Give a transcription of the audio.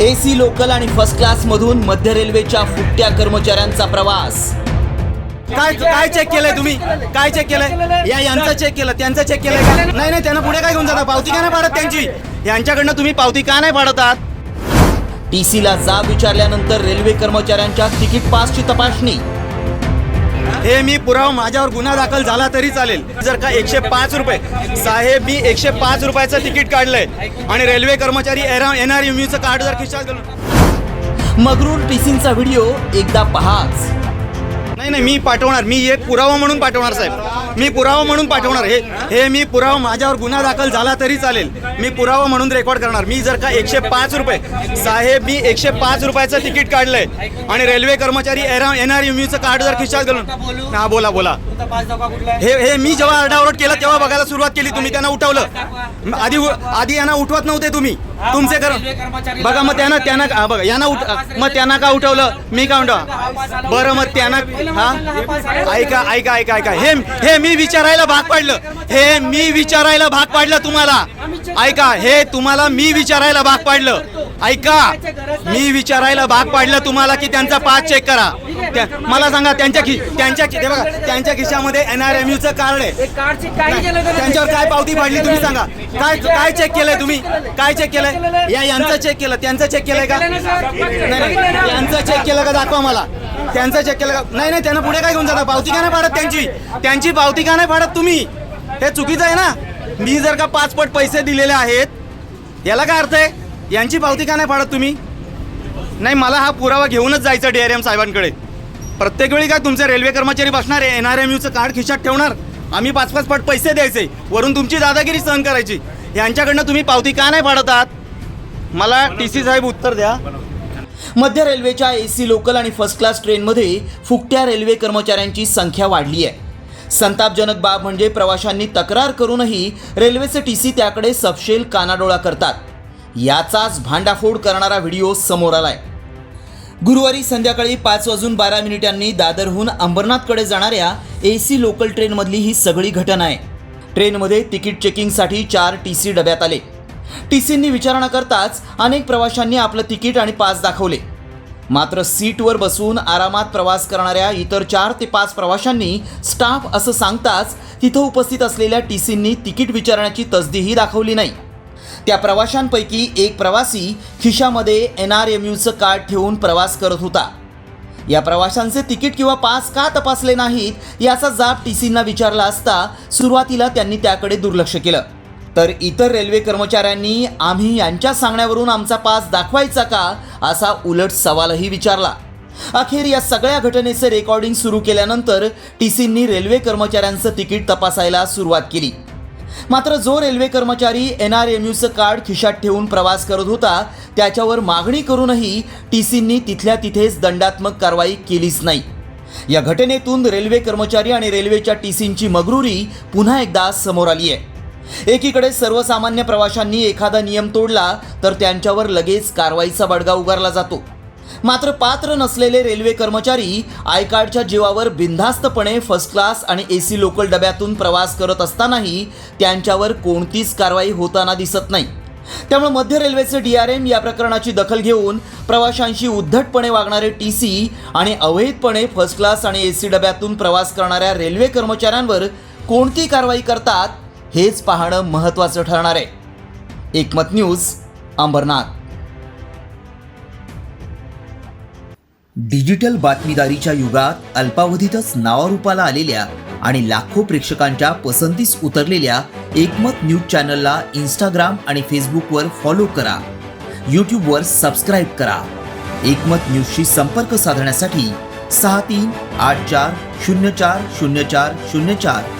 AC local आणि first class मधून मध्य रेल्वेच्या फुटत्या कर्मचाऱ्यांचा प्रवास. काय काय चेक केलंय तुम्ही? काय चेक केलंय? या यांचं चेक केलं त्यांचं चेक केलंय का? नाही नाही त्यांना पुढे काय घेऊन जाता पावती का नाही पाडत त्यांची? यांच्याकडनं तुम्ही पावती का नाही पाडतात? टीसी ला जाब विचारल्यानंतर रेल्वे कर्मचाऱ्यांच्या तिकीट पासची तपासणी. हे मी पुरावा माझ्यावर गुन्हा दाखल झाला तरी चालेल. जर का एकशे पाच रुपये साहेब मी एकशे पाच रुपयाचं तिकीट काढलंय आणि रेल्वे कर्मचारी एन आर कार्ड जर खिशात घालून मगरूर टीसींचा व्हिडिओ एकदा पहाच. नाही नाही मी पाठवणार. मी एक पुरावा म्हणून पाठवणार साहेब. मी पुरावा म्हणून पाठवणार. हे हे मी पुरावा माझ्यावर गुन्हा दाखल झाला तरी चालेल. मी पुरावा म्हणून रेकॉर्ड करणार. मी जर का एकशे पाच रुपये साहेब मी एकशे पाच रुपयाचं तिकीट काढलंय आणि रेल्वे कर्मचारी एन आर चं कार्ड जर खिशात घालून हा बोला बोला. हे हे मी जेव्हा आरडाओरड केलं तेव्हा बघायला सुरुवात केली तुम्ही. त्यांना उठवलं. आधी आधी यांना उठवत नव्हते तुम्ही. तुमचे कर बघा मग त्यांना त्यांना हा, बघा यांना उठ मग त्यांना का उठवलं? मी का उठव बरं मग त्यांना हा? ऐका ऐका ऐका ऐका. हे हे मी विचारायला भाग पाडलं. हे मी विचारायला भाग पाडलं तुम्हाला. ऐका हे तुम्हाला मी विचारायला भाग पाडलं. ऐका मी विचारायला भाग पाडलं तुम्हाला की त्यांचा पाच चेक करा. त्या- मला सांगा त्यांच्या खि त्यांच्या बघा त्यांच्या खिशामध्ये एन आर एम चं कार्ड आहे. त्यांच्यावर काय पावती पाडली तुम्ही सांगा. काय काय चेक केलंय तुम्ही? काय चेक केलंय? या यांचं चेक केलं. त्यांचं चेक केलंय का? नाही यांचं चेक केलं का? दाखवा मला. त्यांचं चेक केलं नाही नाही त्यांना पुढे काय घेऊन जाता? पावती का नाही पाडत त्यांची? त्यांची पावती का नाही पाडत तुम्ही? हे चुकीचं आहे ना? मी जर का पाच पट पैसे दिलेले आहेत याला काय अर्थ आहे? यांची पावती का नाही पाडत तुम्ही? नाही मला हा पुरावा घेऊनच जायचं डी आर एम साहेबांकडे. प्रत्येक वेळी काय तुमचे रेल्वे कर्मचारी बसणार आहे? एन आर एम यूचं कार्ड खिशात ठेवणार? आम्ही पाच पाच पट पैसे द्यायचे. वरून तुमची दादागिरी सहन करायची. यांच्याकडनं तुम्ही पावती का नाही पाडतात मला टी सी साहेब उत्तर द्या. मध्य रेल्वेच्या ए सी लोकल आणि फर्स्ट क्लास ट्रेनमध्ये फुकट्या रेल्वे कर्मचाऱ्यांची संख्या वाढली आहे. संतापजनक बाब म्हणजे प्रवाशांनी तक्रार करूनही रेल्वेचे टी सी त्याकडे सपशेल कानाडोळा करतात. याचाच भांडाफोड करणारा व्हिडिओ समोर आलाय. गुरुवारी संध्याकाळी पाच वाजून बारा मिनिटांनी दादरहून अंबरनाथकडे जाणाऱ्या ए सी लोकल ट्रेनमधली ही सगळी घटना आहे. ट्रेनमध्ये तिकीट चेकिंगसाठी चार टी सी डब्यात आले. टी सींनी विचारणा करताच अनेक प्रवाशांनी आपलं तिकीट आणि पास दाखवले. मात्र सीटवर बसून आरामात प्रवास करणाऱ्या इतर चार ते पाच प्रवाशांनी स्टाफ असं सांगताच तिथं उपस्थित असलेल्या टी सींनी तिकीट विचारण्याची तसदीही दाखवली नाही. त्या प्रवाशांपैकी एक प्रवासी खिशामध्ये एन आर एम यूचं कार्ड ठेवून प्रवास करत होता. या प्रवाशांचे तिकीट किंवा पास का तपासले नाहीत याचा जाब टी सींना विचारला असता सुरुवातीला त्यांनी त्याकडे दुर्लक्ष केलं. तर इतर रेल्वे कर्मचाऱ्यांनी आम्ही यांच्या सांगण्यावरून आमचा पास दाखवायचा का असा उलट सवालही विचारला. अखेर या सगळ्या घटनेचे रेकॉर्डिंग सुरू केल्यानंतर टी सींनी रेल्वे कर्मचाऱ्यांचं तिकीट तपासायला सुरुवात केली. मात्र जो रेल्वे कर्मचारी एन आर एम यूचं कार्ड खिशात ठेवून प्रवास करत होता त्याच्यावर मागणी करूनही टी सींनी तिथल्या तिथेच दंडात्मक कारवाई केलीच नाही. या घटनेतून रेल्वे कर्मचारी आणि रेल्वेच्या टी सींची मगरुरी पुन्हा एकदा समोर आली आहे एकीकडे सर्वसामान्य प्रवाशांनी एखादा नियम तोडला तर त्यांच्यावर लगेच कारवाईचा बडगा उगारला जातो. मात्र पात्र नसलेले रेल्वे कर्मचारी आयकार्डच्या जीवावर बिनधास्तपणे फर्स्ट क्लास आणि ए सी लोकल डब्यातून प्रवास करत असतानाही त्यांच्यावर कोणतीच कारवाई होताना दिसत नाही. त्यामुळे मध्य रेल्वेचे डी आर एम या प्रकरणाची दखल घेऊन प्रवाशांशी उद्धटपणे वागणारे टी सी आणि अवैधपणे फर्स्ट क्लास आणि ए सी डब्यातून प्रवास करणाऱ्या रेल्वे कर्मचाऱ्यांवर कोणती कारवाई करतात हेच पाहणं महत्त्वाचं ठरणार आहे. एकमत न्यूज अंबरनाथ. डिजिटल बातमीदारीच्या युगात अल्पावधीतच नावारूपाला आलेल्या आणि लाखो प्रेक्षकांच्या पसंतीस उतरलेल्या एकमत न्यूज चॅनलला इंस्टाग्राम आणि फेसबुकवर फॉलो करा. यूट्यूबवर सबस्क्राईब करा. एकमत न्यूजशी संपर्क साधण्यासाठी सहा तीन आठ चार शून्य चार शून्य चार शून्य चार